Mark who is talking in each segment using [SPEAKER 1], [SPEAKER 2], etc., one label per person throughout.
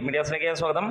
[SPEAKER 1] മീഡിയാസിലേക്ക് സ്വാഗതം.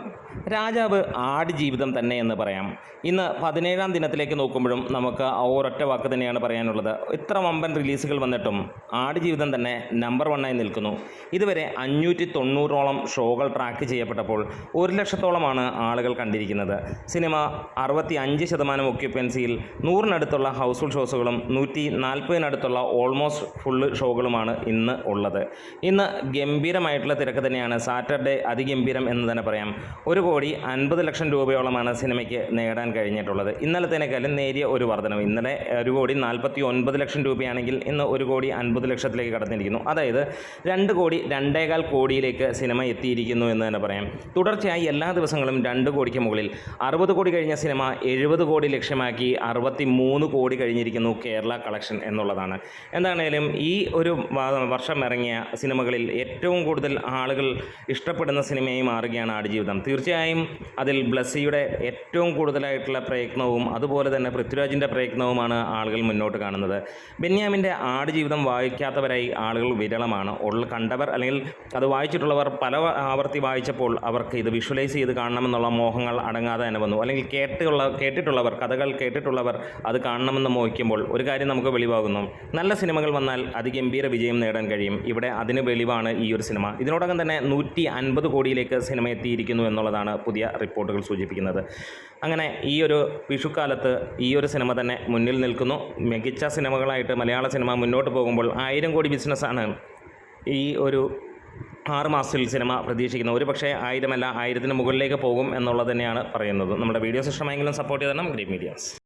[SPEAKER 1] രാജാവ് ആട് ജീവിതം തന്നെ എന്ന് പറയാം. ഇന്ന് പതിനേഴാം ദിനത്തിലേക്ക് നോക്കുമ്പോഴും നമുക്ക് ഒരൊറ്റ വാക്ക് തന്നെയാണ് പറയാനുള്ളത്. ഇത്ര വമ്പൻ റിലീസുകൾ വന്നിട്ടും ആട് ജീവിതം തന്നെ നമ്പർ വണ്ണായി നിൽക്കുന്നു. ഇതുവരെ അഞ്ഞൂറ്റി തൊണ്ണൂറോളം ഷോകൾ ട്രാക്ക് ചെയ്യപ്പെട്ടപ്പോൾ ഒരു ലക്ഷത്തോളമാണ് ആളുകൾ കണ്ടിരിക്കുന്നത്. സിനിമ അറുപത്തി അഞ്ച് ശതമാനം ഒക്യുപ്പൻസിയിൽ നൂറിനടുത്തുള്ള ഹൗസ്ഫുൾ ഷോസുകളും നൂറ്റി നാൽപ്പതിനടുത്തുള്ള ഓൾമോസ്റ്റ് ഫുള്ള് ഷോകളുമാണ് ഇന്ന് ഉള്ളത്. ഇന്ന് ഗംഭീരമായിട്ടുള്ള തിരക്ക് തന്നെയാണ്. സാറ്റർഡേ അതിഗംഭീരം എന്ന് തന്നെ പറയാം. ഒരു കോടി അൻപത് ലക്ഷം രൂപയോളമാണ് സിനിമയ്ക്ക് നേടാൻ കഴിഞ്ഞിട്ടുള്ളത്. ഇന്നലത്തേനേക്കാളും നേരിയ ഒരു വർധനവ്. ഇന്നലെ ഒരു കോടി നാൽപ്പത്തി ഒൻപത് ലക്ഷം രൂപയാണെങ്കിൽ ഇന്ന് ഒരു കോടി അൻപത് ലക്ഷത്തിലേക്ക് കടന്നിരിക്കുന്നു. അതായത് രണ്ട് കോടി രണ്ടേകാൽ കോടിയിലേക്ക് സിനിമ എത്തിയിരിക്കുന്നു എന്ന് തന്നെ പറയാം. തുടർച്ചയായി എല്ലാ ദിവസങ്ങളും രണ്ട് കോടിക്ക് മുകളിൽ. അറുപത് കോടി കഴിഞ്ഞ സിനിമ എഴുപത് കോടി ലക്ഷ്യമാക്കി അറുപത്തി മൂന്ന് കോടി കഴിഞ്ഞിരിക്കുന്നു കേരള കളക്ഷൻ എന്നുള്ളതാണ്. എന്താണേലും ഈ ഒരു വർഷം ഇറങ്ങിയ സിനിമകളിൽ ഏറ്റവും കൂടുതൽ ആളുകൾ ഇഷ്ടപ്പെടുന്ന സിനിമയായി മാറുകയാണ് ആടുജീവിതം തീർച്ചയായും അതിൽ ബ്ലസ്സിയുടെ ഏറ്റവും കൂടുതലായിട്ടുള്ള പ്രയത്നവും അതുപോലെ തന്നെ പൃഥ്വിരാജിന്റെ പ്രയത്നവുമാണ് ആളുകൾ മുന്നോട്ട് കാണുന്നത്. ബെന്യാമിന്റെ ആടുജീവിതം വായിക്കാത്തവരായി ആളുകൾ വിരളമാണ്. ഉള്ള കണ്ടവർ അല്ലെങ്കിൽ അത് വായിച്ചിട്ടുള്ളവർ പല ആവർത്തി വായിച്ചപ്പോൾ അവർക്ക് ഇത് വിഷ്വലൈസ് ചെയ്ത് കാണണമെന്നുള്ള മോഹങ്ങൾ അടങ്ങാതെ തന്നെ വന്നു. അല്ലെങ്കിൽ കേട്ടുള്ള കേട്ടിട്ടുള്ളവർ കഥകൾ കേട്ടിട്ടുള്ളവർ അത് കാണണമെന്ന് മോഹിക്കുമ്പോൾ ഒരു കാര്യം നമുക്ക് വെളിവാകുന്നു. നല്ല സിനിമകൾ വന്നാൽ അതിഗംഭീര വിജയം നേടാൻ കഴിയും. ഇവിടെ അതിന് വെളിവാണ് ഈ ഒരു സിനിമ. ഇതിനോടകം തന്നെ നൂറ്റി അൻപത് കോടിയിലേക്ക് സിനിമ എത്തിയിരിക്കുന്നു എന്നുള്ളതാണ് പുതിയ റിപ്പോർട്ടുകൾ സൂചിപ്പിക്കുന്നത്. അങ്ങനെ ഈ ഒരു വിഷുക്കാലത്ത് ഈ ഒരു സിനിമ തന്നെ മുന്നിൽ നിൽക്കുന്നു. മികച്ച സിനിമകളായിട്ട് മലയാള സിനിമ മുന്നോട്ട് പോകുമ്പോൾ ആയിരം കോടി ബിസിനസ്സാണ് ഈ ഒരു ആറ് മാസത്തിൽ സിനിമ പ്രതീക്ഷിക്കുന്നത്. ഒരു പക്ഷേ ആയിരമല്ല ആയിരത്തിന് മുകളിലേക്ക് പോകും എന്നുള്ളത് തന്നെയാണ് പറയുന്നത്. നമ്മുടെ വീഡിയോസ് ഇഷ്ടമായെങ്കിലും സപ്പോർട്ട് ചെയ്തണം ഗ്രീൻ മീഡിയാസ്